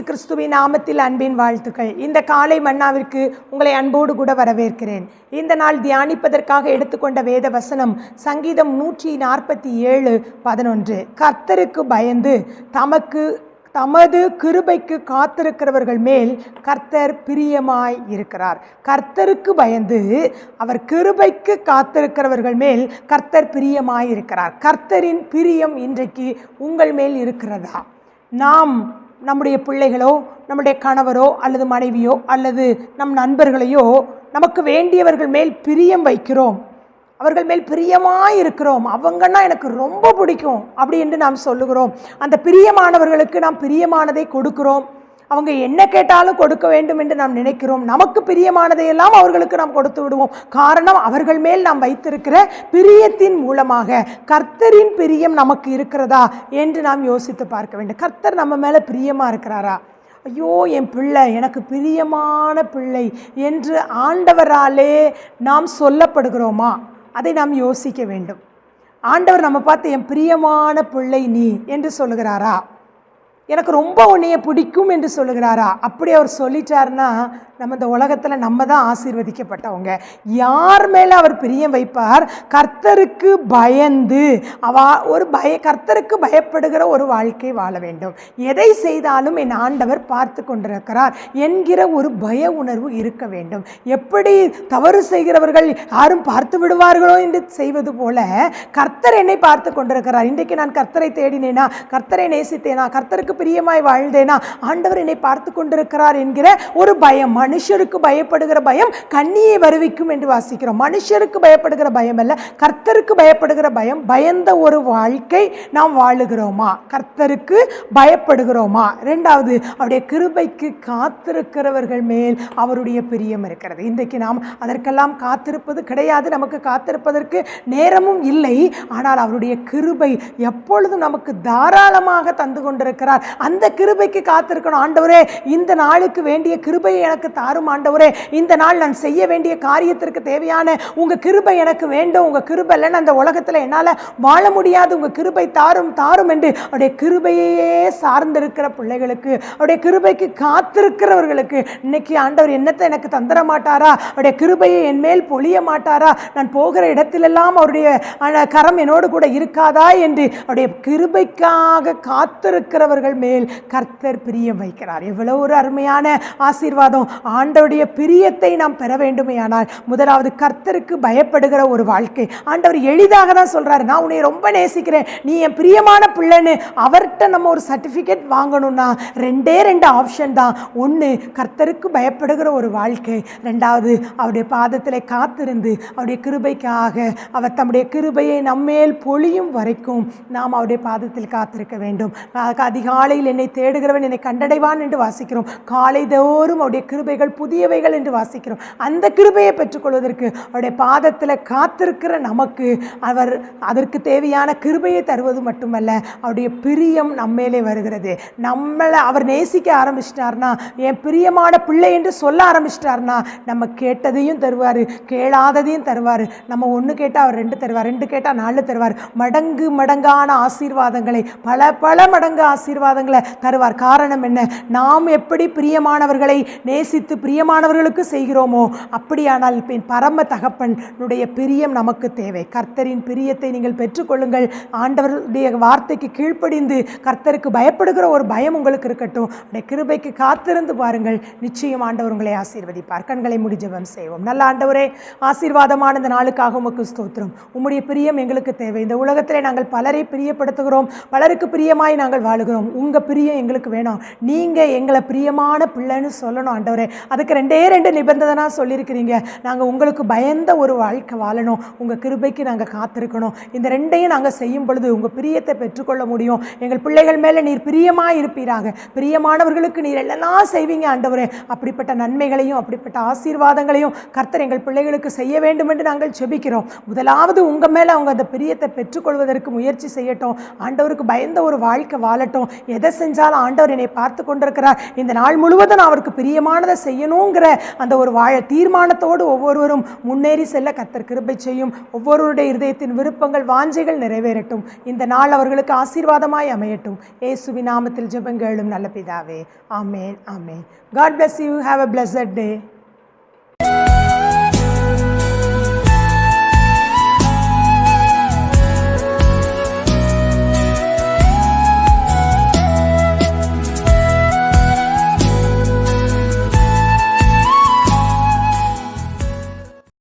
இயேசு கிறிஸ்துவின் நாமத்தில் அன்பின் வாழ்த்துக்கள். இந்த காலை மன்னாவிற்கு உங்களை அன்போடு கூட வரவேற்கிறேன். இந்த நாள் தியானிப்பதற்காக எடுத்துக்கொண்ட வேத வசனம் சங்கீதம் நூற்றி நாற்பத்தி ஏழு பதினொன்று. கர்த்தருக்கு பயந்து தமக்கு தமது கிருபைக்கு காத்திருக்கிறவர்கள் மேல் கர்த்தர் பிரியமாய் இருக்கிறார். கர்த்தருக்கு பயந்து அவர் கிருபைக்கு காத்திருக்கிறவர்கள் மேல் கர்த்தர் பிரியமாய் இருக்கிறார். கர்த்தரின் பிரியம் இன்றைக்கு உங்கள் மேல் இருக்கிறதா? நாம் நம்முடைய பிள்ளைகளோ நம்முடைய கணவரோ அல்லது மனைவியோ அல்லது நம் நண்பர்களையோ நமக்கு வேண்டியவர்கள் மேல் பிரியம் வைக்கிறோம். அவர்கள் மேல் பிரியமாக இருக்கிறோம். அவங்கன்னா எனக்கு ரொம்ப பிடிக்கும் அப்படி என்று நாம் சொல்லுகிறோம். அந்த பிரியமானவர்களுக்கு நாம் பிரியமானதை கொடுக்கிறோம். அவங்க என்ன கேட்டாலும் கொடுக்க வேண்டும் என்று நாம் நினைக்கிறோம். நமக்கு பிரியமானதையெல்லாம் அவர்களுக்கு நாம் கொடுத்து விடுவோம். காரணம் அவர்கள் மேல் நாம் வைத்திருக்கிற பிரியத்தின் மூலமாக கர்த்தரின் பிரியம் நமக்கு இருக்கிறதா என்று நாம் யோசித்து பார்க்க வேண்டும். கர்த்தர் நம்ம மேலே பிரியமாக இருக்கிறாரா? ஐயோ என் பிள்ளை எனக்கு பிரியமான பிள்ளை என்று ஆண்டவராலே நாம் சொல்லப்படுகிறோமா? அதை நாம் யோசிக்க வேண்டும். ஆண்டவர் நம்ம பார்த்து என் பிரியமான பிள்ளை நீ என்று சொல்லுகிறாரா? எனக்கு ரொம்ப உன்னைய பிடிக்கும் என்று சொல்லுகிறாரா? அப்படி அவர் சொல்லிட்டாருன்னா நம்ம இந்த உலகத்தில் நம்ம தான் ஆசீர்வதிக்கப்பட்டவங்க. யார் மேலே அவர் பிரியம் வைப்பார்? கர்த்தருக்கு பயந்து அவ ஒரு பய கர்த்தருக்கு பயப்படுகிற ஒரு வாழ்க்கை வாழ வேண்டும். எதை செய்தாலும் என் ஆண்டவர் பார்த்து கொண்டிருக்கிறார் என்கிற ஒரு பய உணர்வு இருக்க வேண்டும். எப்படி தவறு செய்கிறவர்கள் யாரும் பார்த்து விடுவார்களோ என்று செய்வது போல கர்த்தர் என்னை பார்த்து கொண்டிருக்கிறார். இன்றைக்கு நான் கர்த்தரை தேடினேனா? கர்த்தரை நேசித்தேனா? கர்த்தருக்கு பிரியமாய் வாழ்ந்தேனா? ஆண்டவர் என்னை பார்த்து கொண்டிருக்கிறார் என்கிற ஒரு பயம் மனுஷருக்கு பயப்படுகிற பயம் கண்ணியை வருவிக்கும் என்று வாசிக்கிறோம். மனுஷருக்கு பயப்படுகிற பயம் அல்ல கர்த்தருக்கு பயப்படுகிற பயம் பயந்த ஒரு வாழ்க்கை நாம் வாழுகிறோமா? கர்த்தருக்கு பயப்படுகிறோமா? ரெண்டாவது அவருடைய கிருபைக்கு காத்திருக்கிறவர்கள் மேல் அவருடைய பிரியம் இருக்கிறது. இன்றைக்கு நாம் அதற்கெல்லாம் காத்திருப்பது கிடையாது. நமக்கு காத்திருப்பதற்கு நேரமும் இல்லை. ஆனால் அவருடைய கிருபை எப்பொழுதும் நமக்கு தாராளமாக தந்து கொண்டிருக்கிறார். அந்த கிருபைக்கு காத்திருக்கணும். ஆண்டவரே இந்த நாளுக்கு வேண்டிய கிருபையை எனக்கு தாரும் ஆண்டவரே இந்த நாள் நான் செய்ய வேண்டிய காரியத்திற்கு தேவையான உங்கள் கிருபை எனக்கு வேண்டும். உங்கள் கிருபை இல்லைன்னு அந்த உலகத்தில் என்னால் வாழ முடியாது. உங்கள் கிருபை தாரும் தாரும் என்று அவருடைய கிருபையே சார்ந்திருக்கிற பிள்ளைகளுக்கு அவருடைய கிருபைக்கு காத்திருக்கிறவர்களுக்கு இன்னைக்கு ஆண்டவர் என்னத்தை எனக்கு தந்துட மாட்டாரா? அவருடைய கிருபையை என் மேல் பொழிய மாட்டாரா? நான் போகிற இடத்திலெல்லாம் அவருடைய கரம் என்னோடு கூட இருக்காதா என்று அவருடைய கிருபைக்காக காத்திருக்கிறவர்கள் மேல் கர்த்தர் பிரியம் வைக்கிறார். எவ்வளோ ஒரு அருமையான ஆசீர்வாதம். ஆண்டவருடைய பிரியத்தை நாம் பெற வேண்டுமையானால் முதலாவது கர்த்தருக்கு பயப்படுகிற ஒரு வாழ்க்கை. ஆண்டவர் எளிதாக தான் சொல்கிறாரு நான் உன்னை ரொம்ப நேசிக்கிறேன். நீ என் பிரியமான பிள்ளைன்னு அவர்கிட்ட நம்ம ஒரு சர்டிஃபிகேட் வாங்கணும்னா ரெண்டே ரெண்டு ஆப்ஷன் தான். ஒன்று கர்த்தருக்கு பயப்படுகிற ஒரு வாழ்க்கை. ரெண்டாவது அவருடைய பாதத்தில் காத்திருந்து அவருடைய கிருபைக்காக அவர் தம்முடைய கிருபையை நம்மேல் பொழியும் வரைக்கும் நாம் அவருடைய பாதத்தில் காத்திருக்க வேண்டும். அதிகாலையில் என்னை தேடுகிறவன் என்னை கண்டடைவான் என்று வாசிக்கிறோம். காலை தோறும் அவருடைய கிருபைகள் புதியவைகள் என்று வாசிக்கிறோம். அந்த கிருபையை பெற்றுக்கொள்வதற்கு அவருடைய பாதத்தில் காத்திருக்கிற நமக்கு அவர் அதற்கு தேவையான கிருபையை தருவது மட்டுமல்ல அவருடைய பிரியம் நம்மேலே வருகிறது. நம்மளை அவர் நேசிக்க ஆரம்பிச்சிட்டார்னா என் பிரியமான பிள்ளை என்று சொல்ல ஆரம்பிச்சிட்டார்னா நம்ம கேட்டதையும் தருவார் கேளாததையும் தருவார். நம்ம ஒன்று கேட்டால் அவர் ரெண்டு தருவார் ரெண்டு கேட்டால் நாலு தருவார். மடங்கு மடங்கான ஆசீர்வாதங்களை பல பல மடங்கு ஆசீர்வாதங்களை தருவார். காரணம் என்ன? நாம் எப்படி பிரியமானவர்களை நேசி நேசித்து பிரியமானவர்களுக்கு செய்கிறோமோ? அப்படியானால் பின் பரம தகப்பனுடைய பிரியம் நமக்கு தேவை. கர்த்தரின் பிரியத்தை நீங்கள் பெற்றுக்கொள்ளுங்கள். ஆண்டவருடைய வார்த்தைக்கு கீழ்ப்படிந்து கர்த்தருக்கு பயப்படுகிற ஒரு பயம் உங்களுக்கு இருக்கட்டும். உடைய கிருபைக்கு காத்திருந்து பாருங்கள். நிச்சயம் ஆண்டவர் உங்களை ஆசீர்வதிப்பார். கண்களை முடிஞ்சவம் செய்வோம். நல்ல ஆண்டவரே ஆசீர்வாதமான இந்த நாளுக்காக உமக்கு ஸ்தோத்திரம். உம்முடைய பிரியம் எங்களுக்கு தேவை. இந்த உலகத்திலே நாங்கள் பலரை பிரியப்படுத்துகிறோம். பலருக்கு பிரியமாய் நாங்கள் வாழுகிறோம். உங்கள் பிரியம் எங்களுக்கு வேணும். நீங்கள் எங்களை பிரியமான பிள்ளைன்னு சொல்லணும் ஆண்டவரே. அதுக்கு ரெண்டே ரெண்டு நிபந்தனை சொல்லியிருக்கிறீங்க. நாங்கள் உங்களுக்கு பயந்த ஒரு வாழ்க்கை வாழணும். உங்கள் கிருபைக்கு நாங்கள் காத்திருக்கணும். இந்த ரெண்டையும் நாங்கள் செய்யும் பொழுது உங்கள் பிரியத்தை பெற்றுக்கொள்ள முடியும். எங்கள் பிள்ளைகள் மேலே நீர் பிரியமாக இருப்பீராக. பிரியமானவர்களுக்கு நீர் எல்லாம் செய்வீங்க ஆண்டவரே. அப்படிப்பட்ட நன்மைகளையும் அப்படிப்பட்ட ஆசீர்வாதங்களையும் கர்த்தர் எங்கள் பிள்ளைகளுக்கு செய்ய வேண்டும் என்று நாங்கள் செபிக்கிறோம். முதலாவது உங்கள் மேலே அவங்க அந்த பிரியத்தை பெற்றுக்கொள்வதற்கு முயற்சி செய்யட்டும். ஆண்டவருக்கு பயந்த ஒரு வாழ்க்கை வாழட்டும். எதை செஞ்சாலும் ஆண்டவர் என்னை பார்த்து கொண்டிருக்கிறார். இந்த நாள் முழுவதும் நான் அவருக்கு பிரியமானதை செய்யணுங்கிற அந்த ஒரு வாழ தீர்மானத்தோடு ஒவ்வொருவரும் முன்னேறி செல்ல கத்தர் கிருபை செய்யும். ஒவ்வொருவருடைய இருதயத்தின் விருப்பங்கள் வாஞ்சைகள் நிறைவேறட்டும். இந்த நாள் அவர்களுக்கு ஆசீர்வாதமாய் அமையட்டும். ஏசுவி நாமத்தில் ஜெபங்களும் நல்ல பிதாவே. ஆமேன் ஆமேன். God bless you have a blessed day